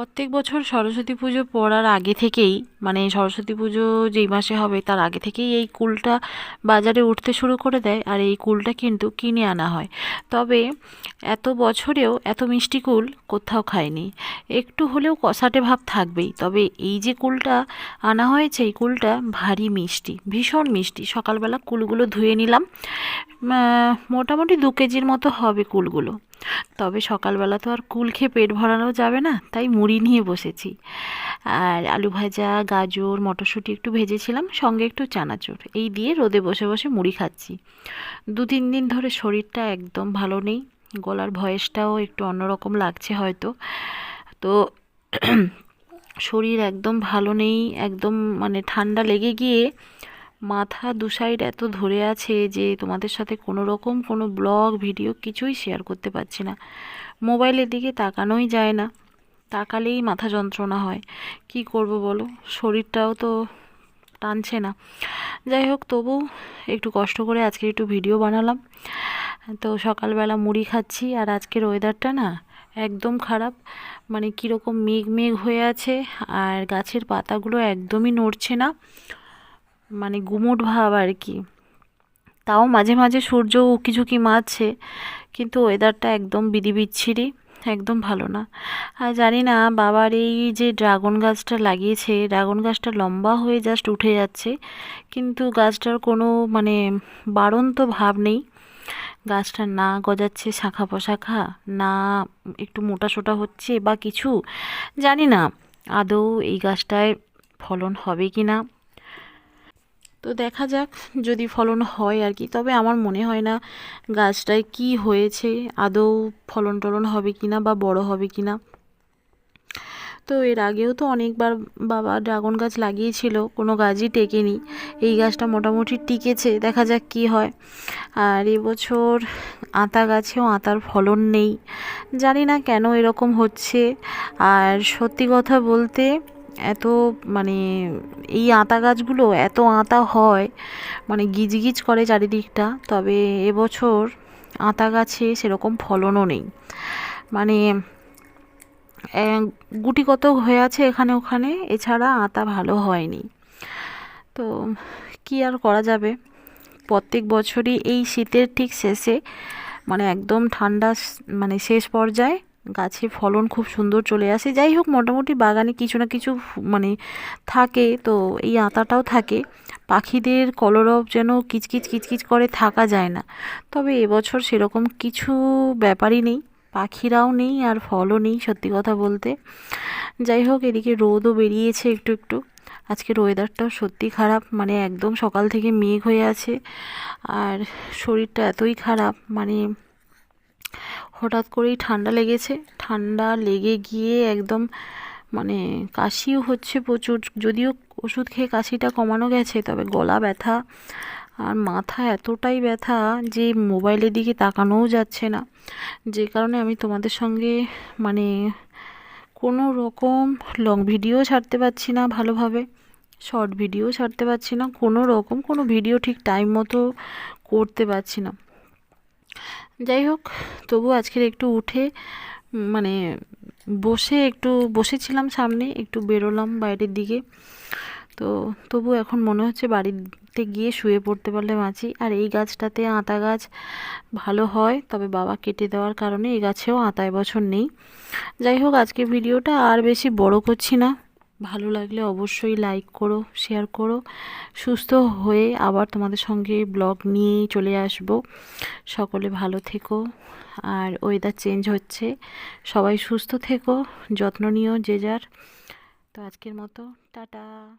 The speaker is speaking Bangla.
প্রত্যেক বছর সরস্বতী পুজো পড়ার আগে থেকেই মানে সরস্বতী পুজো যেই মাসে হবে তার আগে থেকেই এই কুলটা বাজারে উঠতে শুরু করে দেয় আর এই কুলটা কিন্তু কিনে আনা হয়। তবে এত বছরেও এত মিষ্টি কুল কোথাও খায়নি। একটু হলেও কষাটে ভাব থাকবেই। তবে এই যে কুলটা আনা হয়েছে, এই কুলটা ভারী মিষ্টি, ভীষণ মিষ্টি। সকালবেলা কুলগুলো ধুয়ে নিলাম। মোটামুটি দু কেজির মতো হবে কুলগুলো। তবে সকালবেলা তো আর কুল খেয়ে পেট ভরানো যাবে না, তাই মুড়ি নিয়ে বসেছি। আর আলু ভাজা, গাজর, মটরশুঁটি একটু ভেজেছিলাম, সঙ্গে একটু চানাচুর। এই দিয়ে রোদে বসে বসে মুড়ি খাচ্ছি। দু তিন দিন ধরে শরীরটা একদম ভালো নেই, গলার ভয়েসটাও একটু অন্যরকম লাগছে হয়তো। তো শরীর একদম ভালো নেই, একদম মানে ঠান্ডা লেগে গিয়ে মাথা দু সাইড এত ধরে আছে যে তোমাদের সাথে কোনো রকম কোনো ব্লগ ভিডিও কিছুই শেয়ার করতে পারছি না। মোবাইলের দিকে তাকানোই যায় না। তাকালেই মাথা যন্ত্রণা হয়। কি করব বলো? শরীরটাও তো টানছে না। যাই হোক, তবু একটু কষ্ট করে আজকে একটু ভিডিও বানালাম। তো সকালবেলা মুড়ি খাচ্ছি আর আজকের ওয়েদারটা না একদম খারাপ। মানে কীরকম মেঘ মেঘ হয়ে আছে আর গাছের পাতাগুলো একদমই নড়ছে না। মানে গুমোট ভাব আর কি। তাও মাঝে মাঝে সূর্য উকি ঝুঁকি মারছে, কিন্তু ওয়েদারটা একদম বিধি বিচ্ছিরি একদম ভালো না। আর জানি না, বাবার এই যে ড্রাগন গাছটা লাগিয়েছে ড্রাগন গাছটা লম্বা হয়ে জাস্ট উঠে যাচ্ছে, কিন্তু গাছটার কোনো মানে বাড়ন্ত ভাব নেই। গাছটা না গজাচ্ছে শাখা পোশাখা, না একটু মোটা সোটা হচ্ছে বা কিছু, জানি না। আদৌ এই গাছটায় ফলন হবে কি না তো দেখা যাক যদি ফলন হয় আর কি। তবে আমার মনে হয় না গাছটায় কি হয়েছে, আদৌ ফলন টলন হবে কি না বা বড় হবে কি না তো এর আগেও তো অনেকবার বাবা ড্রাগন গাছ লাগিয়েছিল, কোনো গাছই টেকেনি। এই গাছটা মোটামুটি টিকেছে, দেখা যাক কি হয়। আর এবছর আতা গাছেও আতার ফলন নেই। জানি না কেন এরকম হচ্ছে। আর সত্যি কথা বলতে এত মানে এই আতা গাছগুলো এত আতা হয় মানে গিজগিজ করে চারিদিকটা তবে এবছর আতা গাছে সেরকম ফলনও নেই। মানে আহ, গুটি কত হয়ে আছে এখানে ওখানে এছাড়া আতা ভালো হয়নি। তো কি আর করা যাবে? প্রত্যেক বছরই এই শীতের ঠিক শেষে মানে একদম ঠান্ডা মানে শেষ পর্যায়ে গাছে ফলন খুব সুন্দর চলে আসে। যাই হোক, মোটামুটি বাগানে কিছু না কিছু মানে থাকে, তো এই আতাটাও থাকে। পাখিদের কলরব যেন কিচকিচ কিচকিচ করে থাকা যায় না। তবে এবছর সেরকম কিছু ব্যাপারই নেই। পাখিরাও নেই আর ফলও নেই, সত্যি কথা বলতে। যাই হোক, এদিকে রোদও বেরিয়েছে একটু একটু। আজকের ওয়েদারটাও সত্যি খারাপ মানে একদম সকাল থেকে মেঘ হয়ে আছে। আর শরীরটা এতই খারাপ মানে হঠাৎ করেই ঠান্ডা লেগেছে। ঠান্ডা লেগে গিয়ে একদম মানে কাশিও হচ্ছে প্রচুর। যদিও ওষুধ খেয়ে কাশিটা কমানো গেছে, তবে গলা ব্যথা আর মাথা এতটাই ব্যথা যে মোবাইলের দিকে তাকানোও যাচ্ছে না। যে কারণে আমি তোমাদের সঙ্গে মানে কোনো রকম লং ভিডিও ছাড়তে পারছি না ভালোভাবে শর্ট ভিডিও ছাড়তে পারছি না, কোনো রকম কোনো ভিডিও ঠিক টাইম মতো করতে পারছি না। যাই হোক, তবু আজকের একটু উঠে মানে বসে একটু বসেছিলাম সামনে, একটু বেরোলাম বাইরের দিকে। তো তবু এখন মনে হচ্ছে বাড়িতে গিয়ে শুয়ে পড়তে পারলে বাঁচি। আর এই গাছটাতে আতা গাছ ভালো হয়, তবে বাবা কেটে দেওয়ার কারণে এই গাছেও আতা এবছর নেই। যাই হোক আজকে ভিডিওটা আর বেশি বড় করছি না। ভালো লাগলে অবশ্যই লাইক করো শেয়ার করো। সুস্থ হয়ে আবার তোমাদের সঙ্গে ব্লগ নিয়ে চলে আসব। সকলে ভালো থেকো। আর ওয়েদার চেঞ্জ হচ্ছে। সবাই সুস্থ থেকো, যত্ন নিও যে যার। তো আজকের মতো, টাটা।